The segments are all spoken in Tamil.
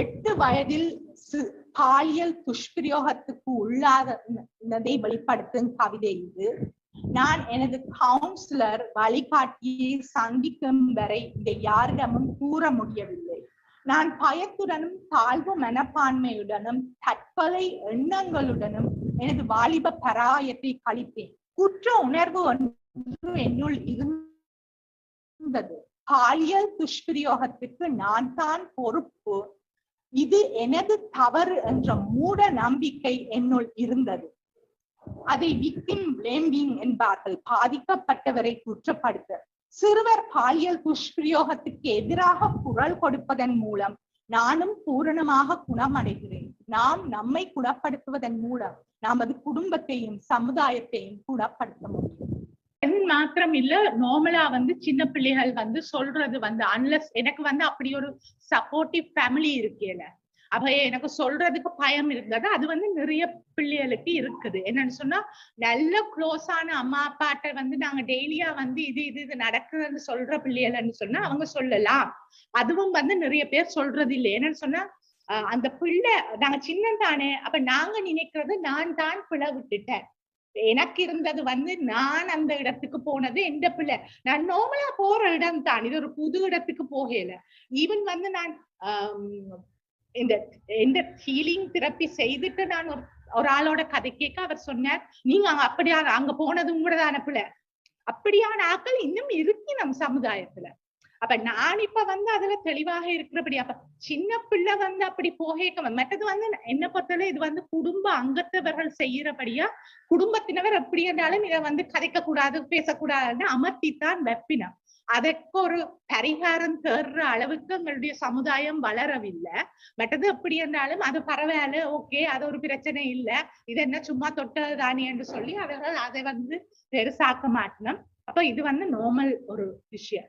எட்டு வயதில் பாலியல் துஷ்பிரயோகத்துக்கு உள்ளாததை வெளிப்படுத்தும் கவிதை இது. நான் எனது கவுன்சிலர் வழிகாட்டியை சந்திக்கும் வரை இதை யாரிடமும் கூற முடியவில்லை. நான் பயத்துடனும் தாழ்வு மனப்பான்மையுடனும் தற்கொலை எண்ணங்களுடனும் எனது வாலிப பராயத்தை கழித்தேன். குற்ற உணர்வு ஒன்று என்னுள் இருந்தது. பாலியல் துஷ்பிரயோகத்துக்கு நான் தான் பொறுப்பு. இது எனது தவறு என்ற மூட நம்பிக்கை என்னுள் இருந்தது. அதை விக்டிம் பிளேமிங் என்பார்கள். பாதிக்கப்பட்டவரை குற்றப்படுத்த. சிறுவர் பாலியல் துஷ்பிரயோகத்துக்கு எதிராக குரல் கொடுப்பதன் மூலம் நானும் பூரணமாக குணமடைகிறேன். நாம் நம்மை குணப்படுத்துவதன் மூலம் நமது குடும்பத்தையும் சமுதாயத்தையும் குணப்படுத்த முடியும். மாத்திரம் இல்ல நார்மலா வந்து சின்ன பிள்ளைகள் வந்து சொல்றது வந்து அன்லஸ் எனக்கு வந்து அப்படி ஒரு சப்போர்ட்டிவ் ஃபேமிலி இருக்கேல. அப்ப எனக்கு சொல்றதுக்கு பயம் இருந்தது. அது வந்து நிறைய பிள்ளைகளுக்கு இருக்குது. என்னன்னு சொன்னா நல்ல க்ளோஸான அம்மா அப்பாட்ட வந்து நாங்க டெய்லியா வந்து இது இது இது நடக்குதுன்னு சொல்ற பிள்ளைகள்னு சொன்னா அவங்க சொல்லலாம். அதுவும் வந்து நிறைய பேர் சொல்றது இல்லை என்னன்னு சொன்னா அந்த பிள்ளை நாங்க சின்னம் தானே அப்ப நாங்க நினைக்கிறது நான் தான் பிழை விட்டுட்டேன். எனக்கு இருந்தது வந்து நான் அந்த இடத்துக்கு போனது எந்த பிள்ளை? நான் நார்மலா போற இடம் தான். இது ஒரு புது இடத்துக்கு போகல ஈவன் வந்து நான் இந்த இந்த ஹீலிங் தெரப்பி செய்துட்டு நான் ஒரு ஒரு ஆளோட கதை கேட்க அவர் சொன்னார் நீங்க அங்க அப்படியா அங்க போனதும் உங்களோட அனுப்பல அப்படியான ஆக்கள் இன்னும் இருக்கு நம் சமுதாயத்துல. அப்ப நான் இப்ப வந்து அதுல தெளிவாக இருக்கிறபடி அப்ப சின்ன பிள்ளை வந்து அப்படி போகேக்க மற்றது வந்து என்ன பொறுத்தவரை இது வந்து குடும்ப அங்கத்தவர்கள் செய்யறபடியா குடும்பத்தினவர் எப்படி என்றாலும் இதை வந்து கதைக்க கூடாது பேசக்கூடாதுன்னு அமர்த்தித்தான் வெப்பினம். அதற்கு ஒரு பரிகாரம் தேடுற அளவுக்கு எங்களுடைய சமுதாயம் வளரவில்லை. மற்றது எப்படி என்றாலும் அது பரவாயில்ல ஓகே அது ஒரு பிரச்சனை இல்ல. இது என்ன சும்மா தொட்டது தானே என்று சொல்லி அவர்கள் அதை வந்து பெருசாக்க மாட்டினோம் அப்ப இது வந்து நார்மல் ஒரு விஷயம்.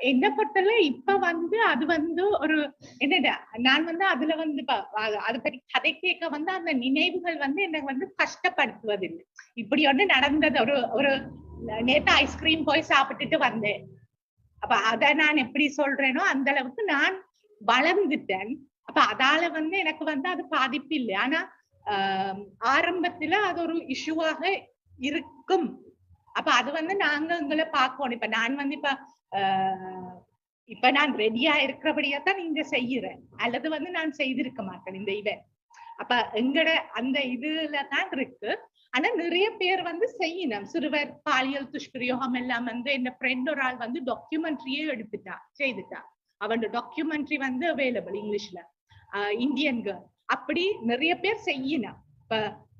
என்ன பொறுத்தல இப்ப வந்து அது வந்து ஒரு என்னடா நான் வந்து அதுல வந்து அது அதை பத்தி கதை கேட்க வந்து அந்த நினைவுகள் வந்து என்னை வந்து கஷ்டப்படுத்துவதில்லை. இப்படி ஒண்ணு நடந்தது ஒரு ஒரு நேத்து ஐஸ்கிரீம் போய் சாப்பிட்டுட்டு வந்தேன். அப்ப அத நான் எப்படி சொல்றேனோ அந்த அளவுக்கு நான் வளர்ந்துட்டேன். அப்ப அதால வந்து எனக்கு வந்து அது பாதிப்பு இல்லை. ஆனா ஆரம்பத்துல அது ஒரு இஷ்யூவாக இருக்கும். அப்ப அது வந்து நாங்க உங்களை பார்க்கணும். இப்ப நான் வந்து இப்ப ஆஹ் இப்ப நான் ரெடியா இருக்கிறபடியா தான் நீங்க செய்யறேன். அல்லது வந்து நான் செய்திருக்க மாட்டேன் இந்த இதை. அப்ப எங்கட அந்த இதுல தான் இருக்கு. ஆனா நிறைய பேர் வந்து செய்யணும். சிறுவர் பாலியல் துஷ்பிரயோகம் எல்லாம் வந்து என் ஃப்ரெண்ட் ஒரு ஆள் வந்து டாக்குமெண்ட்ரியே எடுத்துட்டா செய்துட்டா. அவன் டாக்குமெண்ட்ரி வந்து அவைலபிள் இங்கிலீஷ்ல. இந்தியன் கேர்ள் அப்படி நிறைய பேர் செய்யணும். இப்ப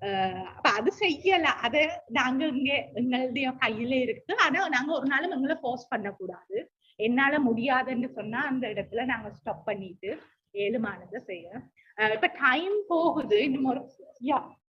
ஆஹ் அது செய்யல அத நாங்க இங்க எங்களுடைய கையில இருக்கு ஆனா நாங்க ஒரு நாளும் எங்களை ஃபோர்ஸ் பண்ணக்கூடாது என்னால முடியாதுன்னு சொன்னா அந்த இடத்துல நாங்க ஸ்டாப் பண்ணிட்டு ஏழுமானதை செய்ய ஆஹ் இப்ப டைம் போகுது இன்னும் ஒரு யா